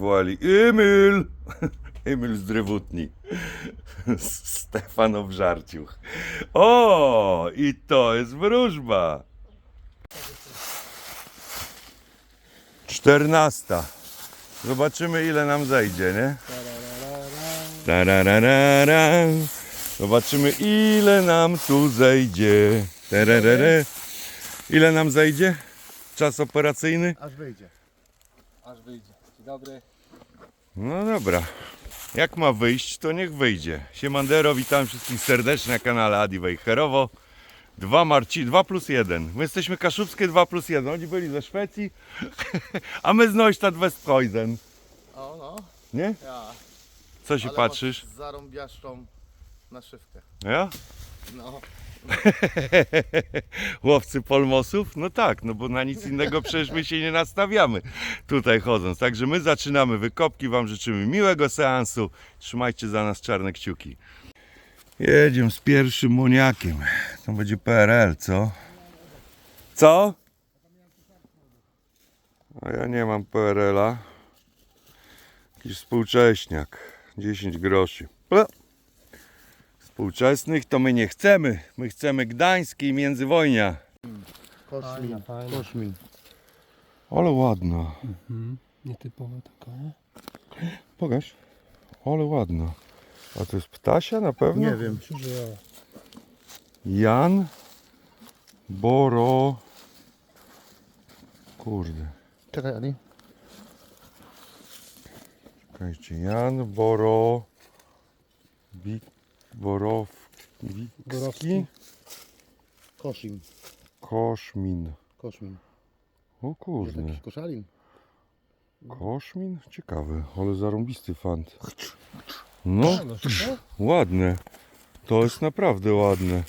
wołali Emil! Emil z Drewutni. Stefan Obżarciuch. O, i to jest wróżba. Czternasta. Zobaczymy ile nam zejdzie, nie? Zobaczymy ile nam tu zejdzie. Ile nam zejdzie? Czas operacyjny? Aż wyjdzie. Aż wyjdzie. Dzień dobry. No dobra. Jak ma wyjść, to niech wyjdzie. Siemandero, witam wszystkich serdecznie na kanale Adi Wejherowo. Dwa Marci, 2 plus 1. My jesteśmy kaszubskie 2 plus 1. Oni byli ze Szwecji, a my z Neustadt Westpreußen. O no, Nie? ja. Co się Ale patrzysz? masz Zarąbiaszczą naszywkę. Ja? No. Łowcy polmosów? No tak, no bo na nic innego przecież my się nie nastawiamy tutaj chodząc. Także my zaczynamy wykopki. Wam życzymy miłego seansu. Trzymajcie za nas czarne kciuki. Jedziemy z pierwszym moniakiem. To będzie PRL, co? Co? A ja nie mam PRL-a. Jakiś współcześniak. 10 groszy. Współczesnych to my nie chcemy. My chcemy Gdański i międzywojnia. Koszmin. fajna. Koszmin. Ale ładna. Nietypowa taka, nie? Pokaż. Ale ładna. A to jest ptasia na pewno? Nie wiem. Myślę, że ja. Jan Boro. Kurde. Czekaj, Adi. Czekajcie. Jan Boro. Bik. Borowski. Koszin. Koszmin. Koszmin. O kurde. jakiś koszalin? Koszmin? Ciekawy, ale zarąbisty fant. No, No, ładne. To jest naprawdę ładne.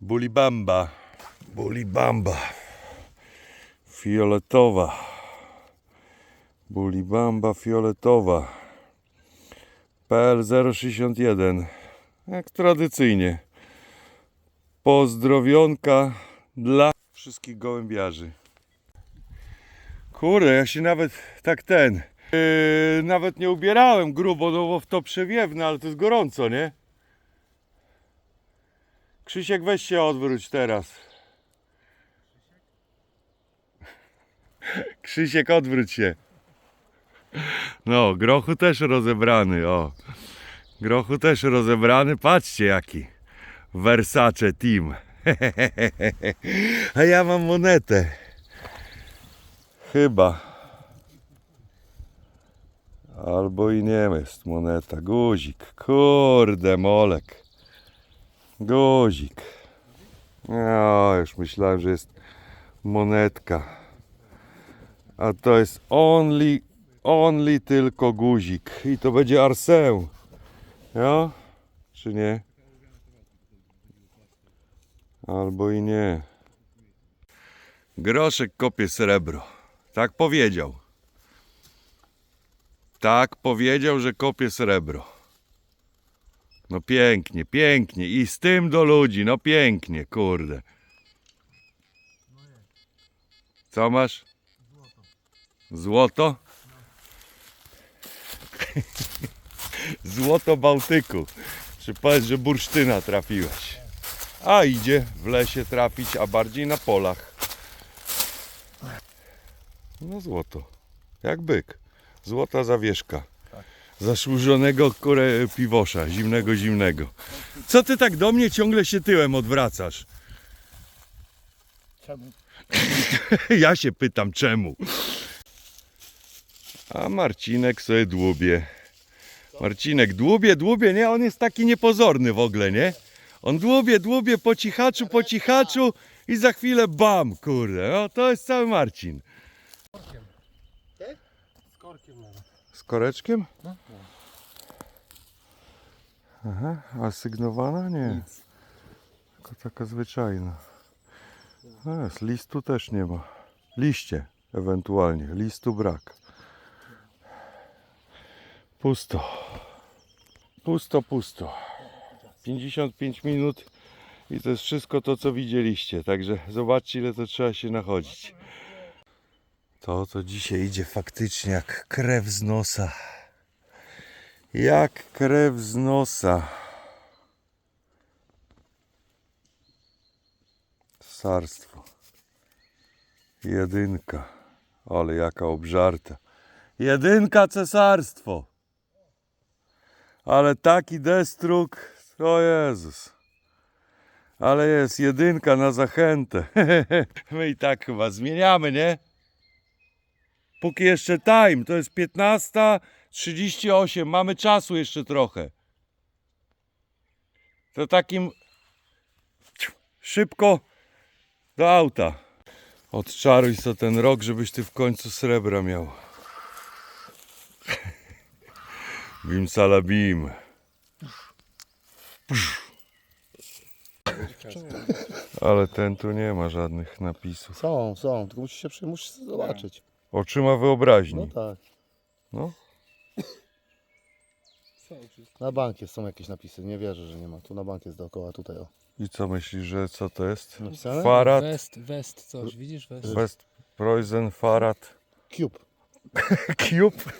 Bulibamba. Bulibamba. Fioletowa. Bulibamba fioletowa. PL 061. Jak tradycyjnie. Pozdrowionka dla wszystkich gołębiarzy. Kurde, ja się nawet tak ten. Yy, nawet nie ubierałem grubo, no bo w to przewiewne, ale to jest gorąco, nie? Krzysiek, weź się odwróć teraz. Krzysiek, odwróć się. No, grochu też rozebrany, o. Grochu też rozebrany, patrzcie jaki. Versace Team. A ja mam monetę. Chyba. Albo i nie jest moneta. Guzik. Kurde, molek. Guzik. No, już myślałem, że jest monetka. A to jest only, only tylko guzik. I to będzie arseł. Ja? Czy nie? Albo i nie. Groszek kopie srebro. Tak powiedział. Tak powiedział, że kopie srebro. No pięknie, pięknie. I z tym do ludzi. No pięknie, kurde. Co masz? Złoto? Złoto Bałtyku. Czy powiedz, że bursztyna trafiłeś? A idzie w lesie trafić, a bardziej na polach. No złoto. Jak byk. Złota zawieszka. Zasłużonego kurę piwosza, zimnego, zimnego. Co ty tak do mnie ciągle się tyłem odwracasz? Czemu? Ja się pytam czemu. A Marcinek sobie dłubie. Marcinek dłubie, dłubie, nie? On jest taki niepozorny w ogóle, nie? On dłubie, dłubie po cichaczu, po cichaczu i za chwilę bam, kurde. No, to jest cały Marcin. Z korkiem nawet. Z koreczkiem? No. Aha, a sygnowana? Nie. Tylko taka zwyczajna. A, z listu też nie ma. Liście ewentualnie. Listu brak. Pusto. Pusto, pusto. 55 minut I to jest wszystko to, co widzieliście. Także zobaczcie, ile to trzeba się nachodzić. To, to dzisiaj idzie faktycznie jak krew z nosa. Jak krew z nosa. Cesarstwo. Jedynka. Ale jaka obżarta. Jedynka cesarstwo. Ale taki destruk, o Jezus. Ale jest jedynka na zachętę. My i tak chyba zmieniamy, nie? Póki jeszcze time, to jest 15.38, mamy czasu jeszcze trochę. To takim szybko do auta. Odczaruj sobie ten rok, żebyś ty w końcu srebra miał. Bim salabim. Ale ten tu nie ma żadnych napisów. Są, są, tylko musisz się przy- musisz zobaczyć. Oczyma No wyobraźni. tak. No. Są wszystko. Na bankie są jakieś napisy, nie wierzę, że nie ma. Tu na bank jest dookoła, tutaj o. I co myślisz, że co to jest? Napisane? Farad, West, west coś, widzisz west? West Preußen, Farad, Cube. Cube.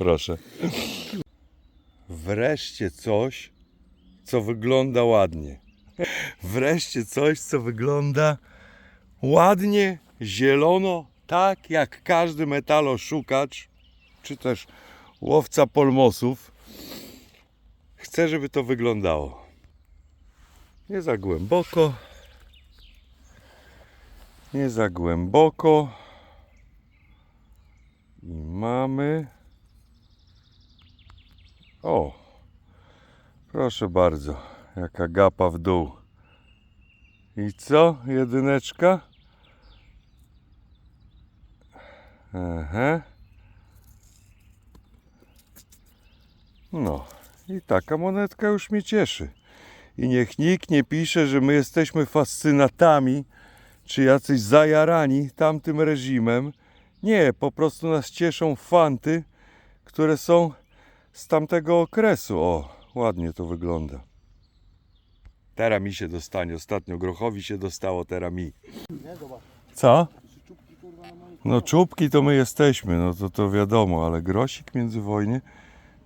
Proszę. Wreszcie coś, co wygląda ładnie. Wreszcie coś, co wygląda ładnie, zielono, tak jak każdy metaloszukacz, czy też łowca polmosów, chce, żeby to wyglądało. Nie za głęboko. Nie za głęboko. I mamy. O, proszę bardzo, jaka gapa w dół. I co? Jedyneczka? Aha. No, i taka monetka już mnie cieszy. I niech nikt nie pisze, że my jesteśmy fascynatami, czy jacyś zajarani tamtym reżimem. Nie, po prostu nas cieszą fanty, które są z tamtego okresu. O, ładnie to wygląda. Teraz mi się dostanie. Ostatnio Grochowi się dostało, teraz mi. Co? No czubki to my jesteśmy, no to to wiadomo, ale grosik międzywojnie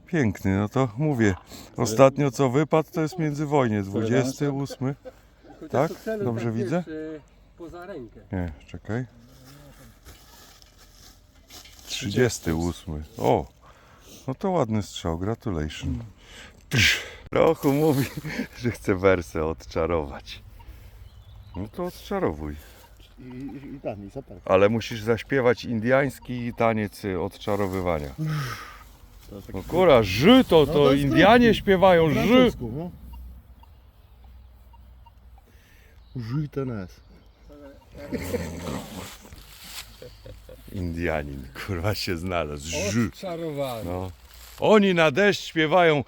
piękny, no to mówię. Ostatnio co wypadł to jest międzywojnie, 28. Chociaż Tak? Dobrze widzę? Poza rękę. Nie, czekaj. 38. O, no to ładny strzał, gratulation. Rochu mówi, że chce wersę odczarować. No to odczarowuj. I, i, i super. Ale musisz zaśpiewać indyjski taniec odczarowywania. Taki No kura, ży to, No to jest Indianie śpiewają po ży. francusku, no. Żyj ten S. Indianin, kurwa się znalazł. Odczarowany. No. Oni na deszcz śpiewają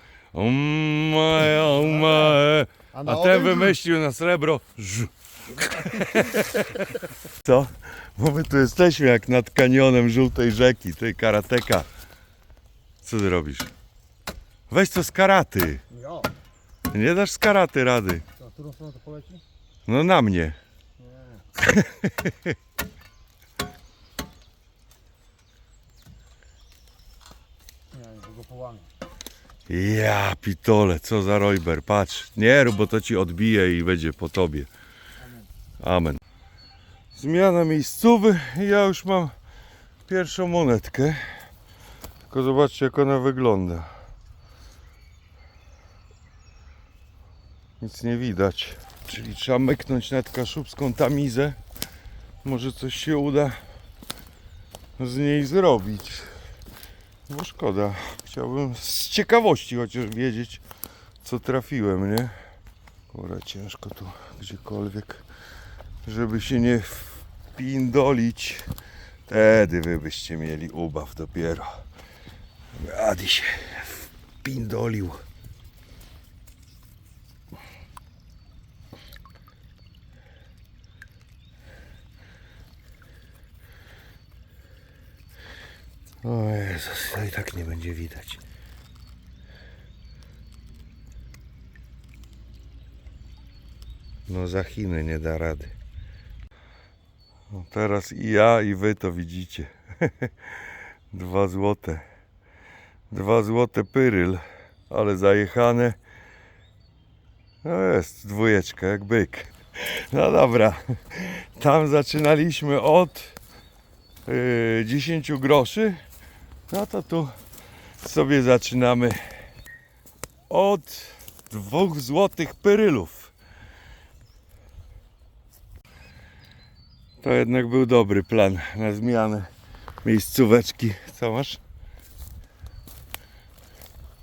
na a ten ogień? wymyślił na srebro. Co? Bo my tu jesteśmy jak nad kanionem żółtej rzeki, tej karateka. Co ty robisz? Weź to z karaty. Nie dasz z karaty rady. Na którą stronę to poleci? No na mnie. Nie, nie, to go połamie. Ja pitole, co za rojber, patrz. Nie rób, bo to ci odbije i będzie po tobie. Amen. Zmiana miejscowy ja już mam pierwszą monetkę. Tylko zobaczcie jak ona wygląda. Nic nie widać. Czyli trzeba myknąć nad kaszubską tamizę. Może coś się uda z niej zrobić. Bo szkoda. Chciałbym z ciekawości chociaż wiedzieć, co trafiłem, nie? Kurwa, ciężko tu gdziekolwiek, żeby się nie wpindolić. Wtedy wy byście mieli ubaw dopiero. Adi się wpindolił. O Jezus, to i tak nie będzie widać. No za Chiny nie da rady. No teraz i ja i wy to widzicie. Dwa złote. Dwa złote pyryl, ale zajechane. No jest dwójeczka jak byk. No dobra. Tam zaczynaliśmy od yy, 10 groszy. No to tu sobie zaczynamy od dwóch złotych pyrylów. To jednak był dobry plan na zmianę miejscóweczki. Co masz?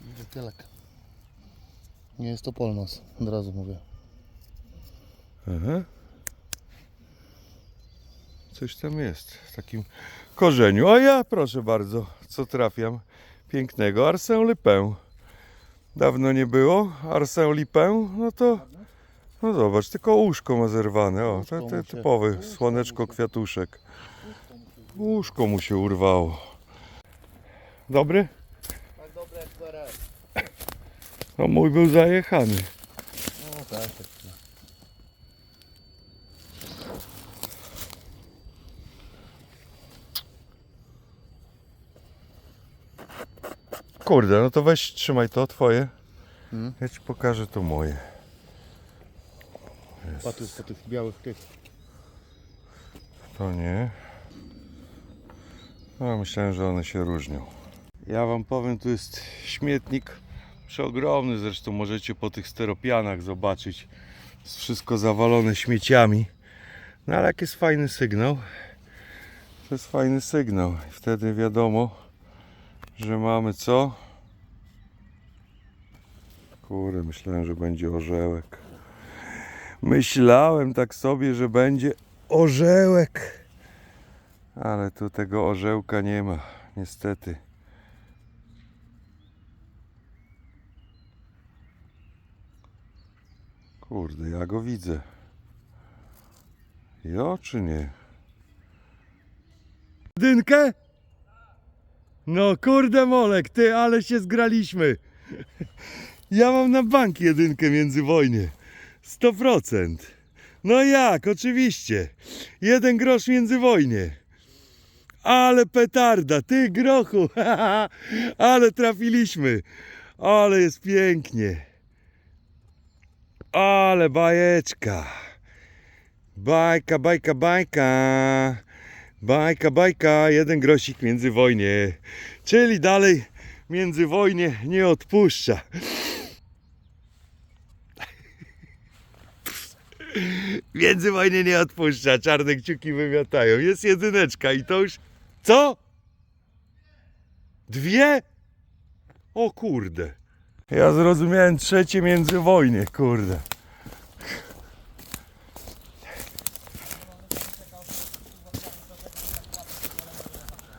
Wielkielek. Nie jest to polnos, od razu mówię. Aha. Coś tam jest w takim korzeniu. A ja, proszę bardzo, co trafiam? Pięknego Arsène Lupin. Dawno nie było Arsène Lupin, no to no zobacz, tylko łóżko ma zerwane. O, to, to typowy słoneczko kwiatuszek. Łóżko mu się urwało. Dobry? Tak dobre jak. No mój był zajechany. No tak, Kurde, no to weź trzymaj to twoje. Mhm. Ja ci pokażę to moje. Patrz po tych białych tych. To nie. No, myślałem, że one się różnią. Ja wam powiem, tu jest śmietnik przeogromny, zresztą możecie po tych steropianach zobaczyć. Jest wszystko zawalone śmieciami. No ale jak jest fajny sygnał, to jest fajny sygnał. I wtedy wiadomo, że mamy co? Kurde, myślałem, że będzie orzełek. Myślałem tak sobie, że będzie orzełek. Ale tu tego orzełka nie ma, niestety. Kurde, ja go widzę. Jo czy nie? Dynkę? No kurde Molek, ty, ale się zgraliśmy. Ja mam na bank jedynkę międzywojnie. 100%. No jak, oczywiście. Jeden grosz międzywojnie. Ale petarda, ty grochu. Ale trafiliśmy. Ale jest pięknie. Ale bajeczka. Bajka, bajka, bajka. Bajka, bajka. Jeden grosik międzywojnie. Czyli dalej międzywojnie nie odpuszcza. Międzywojnie nie odpuszcza, czarne kciuki wymiatają. Jest jedyneczka i to już... Co? Dwie? O kurde. Ja zrozumiałem trzecie międzywojnie, kurde.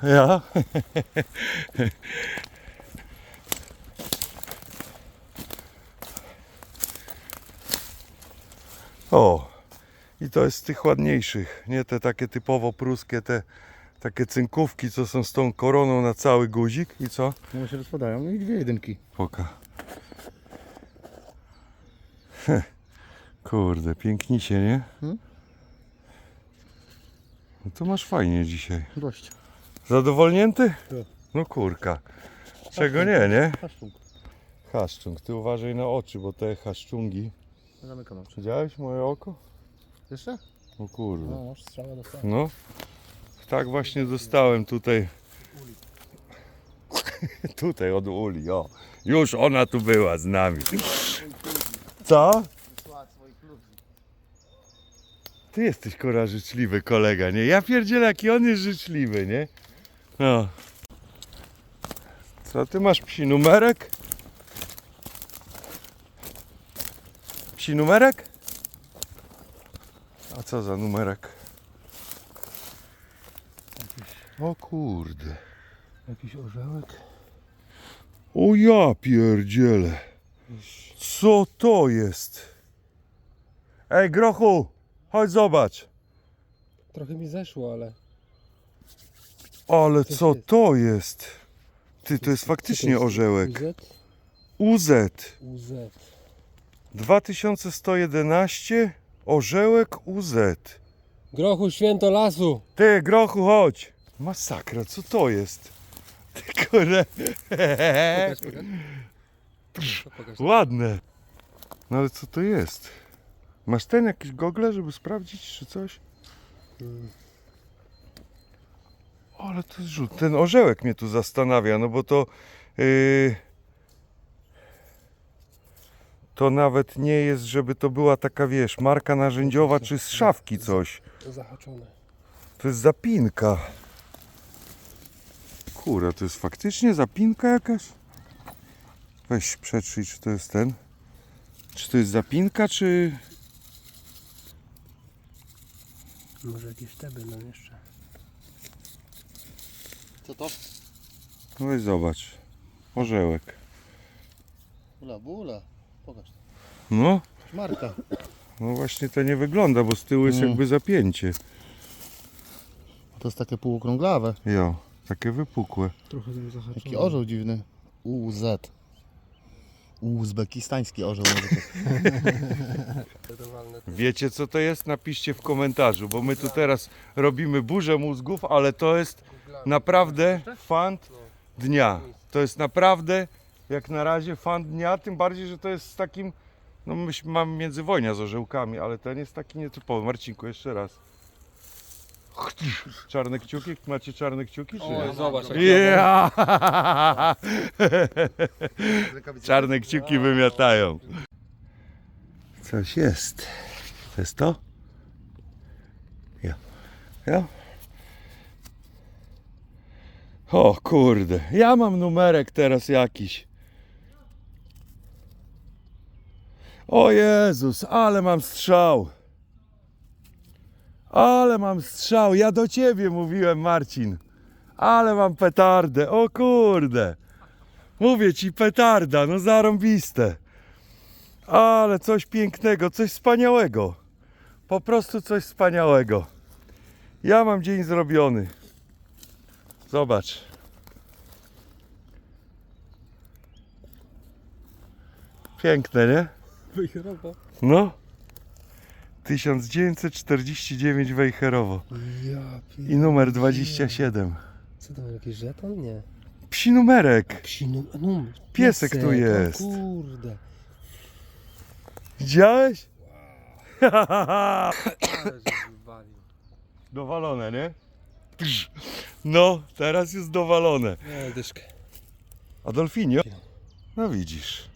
Ja? O, i to jest z tych ładniejszych, nie te takie typowo pruskie, te takie cynkówki, co są z tą koroną na cały guzik i co? No się rozpadają. No i dwie jedynki. Poka. Kurde, pięknicie, nie? Hmm? No to masz fajnie dzisiaj. Dość. Zadowolnięty? Tak. No kurka. Czego nie, nie? Haszczunk. Haszczung, ty uważaj na oczy, bo te haszczungi. Zamykam oczy. Widziałeś moje oko? Jeszcze? O kurde. No, masz strzała do No. Tak właśnie dostałem tutaj. tutaj od Uli, o. Już ona tu była z nami. Co? Ty jesteś kora życzliwy kolega, nie? Ja pierdzielę jaki on jest życzliwy, nie? No. Co ty masz psi numerek? Psi numerek? A co za numerek? O kurde. Jakiś orzełek. O ja pierdzielę. Co to jest? Ej, grochu! Chodź zobacz. Trochę mi zeszło, ale... Ale Coś co jest. to jest? Ty, to jest faktycznie orzełek. UZ? UZ UZ. 2111 Orzełek UZ. Grochu święto lasu. Ty, grochu, chodź. Masakra, co to jest? Ty kurde. Pokaż, pokaż. To pokaż. Ładne. No ale co to jest? Masz ten jakiś gogle, żeby sprawdzić, czy coś? Mm. O, ale to jest rzut. Ten orzełek mnie tu zastanawia, no bo to. Yy, to nawet nie jest, żeby to była taka, wiesz, marka narzędziowa czy z szafki coś. Zahaczone. To jest zapinka. Kura, to jest faktycznie zapinka jakaś? Weź przetrzyj, czy to jest ten. Czy to jest zapinka, czy... Może jakieś te będą jeszcze. Co to? No weź zobacz. Orzełek. Bula, bula. Pokaż. No, Marka. no właśnie to nie wygląda, bo z tyłu jest Mm. jakby zapięcie. To jest takie półokrąglawe. Jo, takie wypukłe. Trochę zahaczone. Jaki orzeł dziwny. UZ. Uzbekistański orzeł może być. Wiecie co to jest? Napiszcie w komentarzu, bo my tu teraz robimy burzę mózgów, ale to jest naprawdę fant dnia. To jest naprawdę, jak na razie, fan dnia, tym bardziej, że to jest z takim, no myśmy mamy międzywojnia z orzełkami, ale ten jest taki nietypowy. Marcinku, jeszcze raz. Czarne kciuki? Macie czarne kciuki? Czy O, nie? zobacz. jak Yeah! Czarne kciuki wymiatają. Coś jest. To jest to? Ja. Ja? O kurde, ja mam numerek teraz jakiś. O Jezus, ale mam strzał. Ale mam strzał. Ja do ciebie mówiłem, Marcin. Ale mam petardę. O kurde. Mówię ci, petarda, no zarąbiste. Ale coś pięknego, coś wspaniałego. Po prostu coś wspaniałego. Ja mam dzień zrobiony. Zobacz. Piękne, nie? Wyjechał. No. 1949 Wejherowo. Ja pier... I numer 27. Co tam, jakiś żeton? Nie. Psi numerek. Psi num... num... Piesek tu jest. O kurde. Widziałeś? Wywalił. Dowalone, nie? No, teraz jest dowalone. Nie, dyszkę. Adolfinio? No widzisz.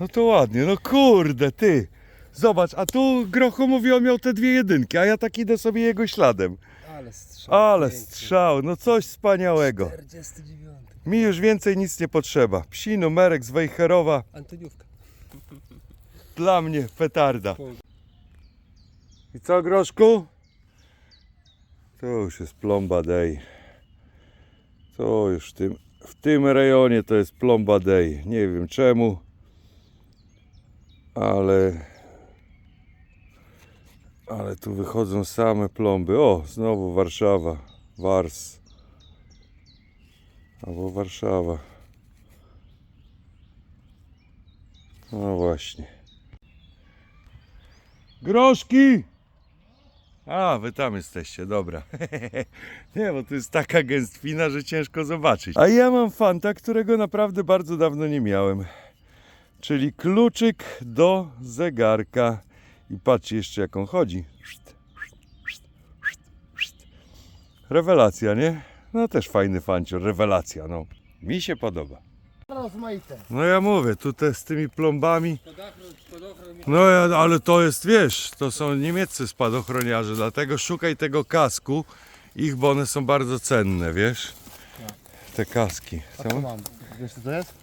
No to ładnie, no kurde, ty. Zobacz, a tu Grocho mówił, miał te dwie jedynki, a ja tak idę sobie jego śladem. Ale strzał. Ale piękny. strzał, no coś wspaniałego. 49. Mi już więcej nic nie potrzeba. Psi numerek z Wejherowa, Antoniówka. dla mnie petarda. I co, Groszku? To już jest plomba day. To już w tym, w tym rejonie to jest plomba day. Nie wiem czemu, ale ale tu wychodzą same plomby. O, znowu Warszawa. Wars. Albo Warszawa. No właśnie. Groszki! A, wy tam jesteście, dobra. Nie, bo to jest taka gęstwina, że ciężko zobaczyć. A ja mam fanta, którego naprawdę bardzo dawno nie miałem. Czyli kluczyk do zegarka. I patrzcie jeszcze jak on chodzi. Rewelacja, nie? No też fajny fancior, rewelacja, no. Mi się podoba. Rozmaite. No ja mówię, tutaj z tymi plombami. No ja- ale to jest, wiesz, to są niemieccy spadochroniarze, dlatego szukaj tego kasku, ich, bo one są bardzo cenne, wiesz? Te kaski. A co mam? Wiesz co to jest?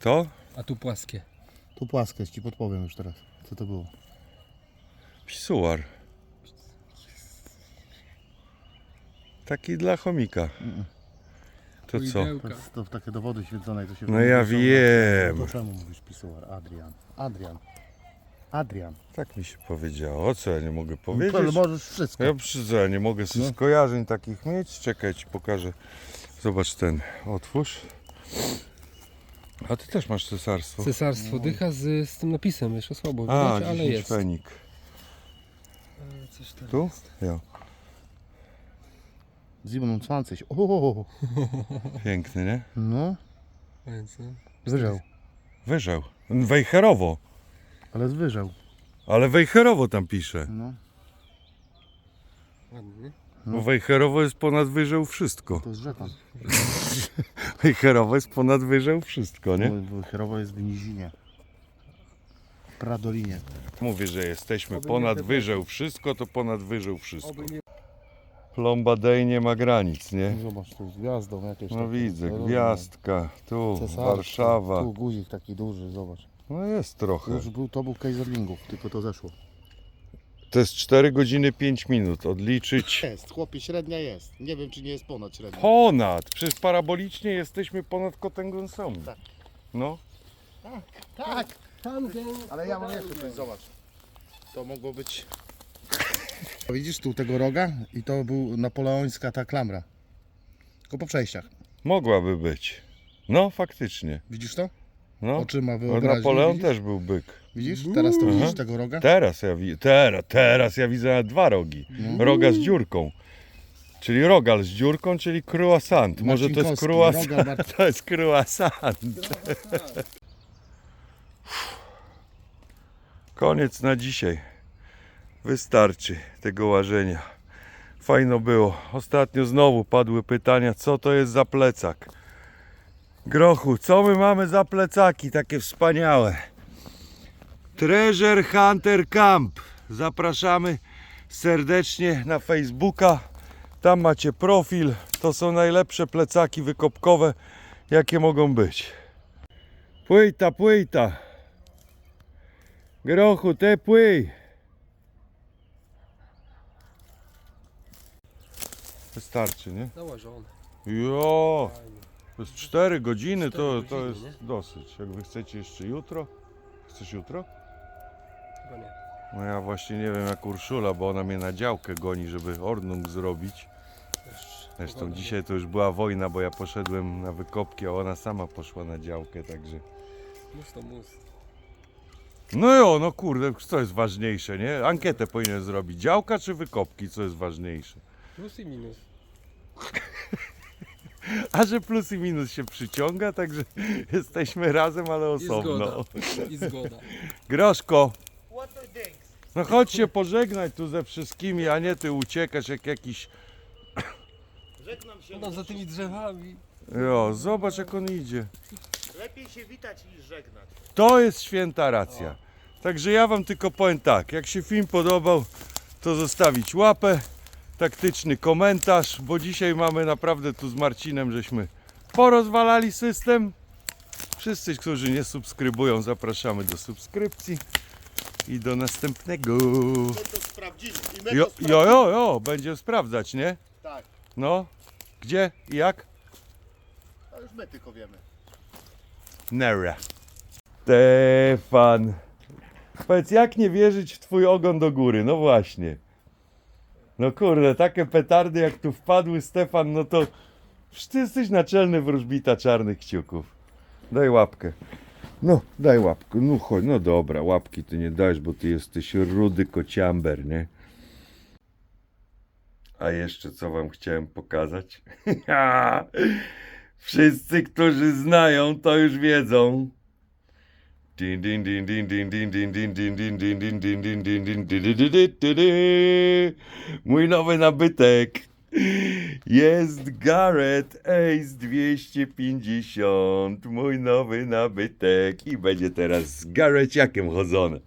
To? A tu płaskie. Tu płaskość ci podpowiem już teraz. Co to było? Pisuar. Taki dla chomika. To co? To jest to takie dowody święconej, to się No ja wiem. To czemu mówisz pisuar? Adrian. Adrian. Adrian. Tak mi się powiedziało. O co ja nie mogę No, powiedzieć? ale możesz wszystko. Ja przy co, ja nie mogę sobie No. skojarzeń takich mieć. Czekaj, ci pokażę. Zobacz ten. Otwórz. A ty też masz cesarstwo. Cesarstwo dycha z, z tym napisem, jeszcze słabo A, widać, ale 10 jest. fenik. Coś tam Tu? jest. Jo. 27. O, Piękny, nie? no, Więc, no. wyżał. Wyżeł. Wejherowo. Ale wyżał. Ale Wejherowo tam pisze. No, Ładnie, Bo Wejherowo jest ponad wyżeł wszystko. to jest rzeka. Wejherowo jest ponad wyżeł wszystko, nie? Bo Herowo jest w nizinie. W Pradolinie. Mówię, że jesteśmy Oby ponad nie wyżeł wszystko, to ponad wyżeł wszystko. Plomba Day nie ma granic, nie? Zobacz, tu z gwiazdą jakieś No takie widzę, gwiazdka, tu. Warszawa. Tu guzik taki duży, zobacz. No jest trochę. Już był, to był Kaiserlingów, tylko to zeszło. To jest 4 godziny 5 minut, odliczyć. Jest, chłopie, średnia jest. Nie wiem, czy nie jest ponad średnia. Ponad! Przecież parabolicznie jesteśmy ponad Kotęgą są. Tak. No. Tak, Tam, gdzie... ale ja mam jeszcze coś, zobacz. To mogło być... Widzisz tu tego roga? I to był napoleońska ta klamra. Tylko po przejściach. Mogłaby być. No, faktycznie. Widzisz to? No. Oczyma Od wyobraźni. Napoleon widzisz? też był byk. Widzisz? Teraz to Aha. widzisz tego roga? Teraz ja, wi- teraz, teraz ja widzę dwa rogi. No. Roga z dziurką. Czyli rogal z dziurką, czyli croissant. Może to jest Marcinkowski, croissant. rogal Mar- To jest croissant. Koniec na dzisiaj. Wystarczy tego łażenia. Fajno było. Ostatnio znowu padły pytania, co to jest za plecak. Grochu, co my mamy za plecaki takie wspaniałe? Treasure Hunter Camp. Zapraszamy serdecznie na Facebooka. Tam macie profil. To są najlepsze plecaki wykopkowe, jakie mogą być. Płyta, płyta. Grochu, te płyj. Wystarczy, nie? Założone. Jo, Fajnie. Jest 4 godziny, to, Cztery to godziny, jest dosyć. Jak wy chcecie jeszcze jutro? Chcesz jutro? Chyba nie. No ja właśnie nie wiem jak Urszula, bo ona mnie na działkę goni, żeby ordnung zrobić. Zresztą pogoda. dzisiaj to już była wojna, bo ja poszedłem na wykopki, a ona sama poszła na działkę, także... Mus to mus. No jo, no kurde, co jest ważniejsze, nie? Ankietę powinien zrobić. Działka czy wykopki, co jest ważniejsze? Plus i minus. A że plus i minus się przyciąga, także jesteśmy razem, ale I osobno. zgoda. I zgoda. Groszko, no chodź się pożegnać tu ze wszystkimi, a nie ty uciekasz jak jakiś... Żegnam się. No za tymi drzewami. Jo, zobacz jak on idzie. Lepiej się witać niż żegnać. To jest święta racja. Także ja wam tylko powiem tak, jak się film podobał, to zostawić łapę, taktyczny komentarz, bo dzisiaj mamy naprawdę tu z Marcinem, żeśmy porozwalali system. Wszyscy, którzy nie subskrybują, zapraszamy do subskrypcji i do następnego. My to sprawdzimy. I my Jo, to sprawdzimy. jo, jo, jo, będzie sprawdzać, nie? Tak, No, gdzie i jak? to już my tylko wiemy. Nera. Stefan. Powiedz, jak nie wierzyć w twój ogon do góry? No właśnie. No kurde, takie petardy jak tu wpadły, Stefan, no to... Ty jesteś naczelny wróżbita czarnych kciuków. Daj łapkę. No, daj łapkę. No chodź, no dobra, łapki ty nie dajesz, bo ty jesteś rudy kociamber, nie? A jeszcze co wam chciałem pokazać? Wszyscy, którzy znają, to już wiedzą. Mój nowy nabytek. Jest Garrett Ace 250. Mój nowy nabytek. I będzie teraz z Garreciakiem chodzony.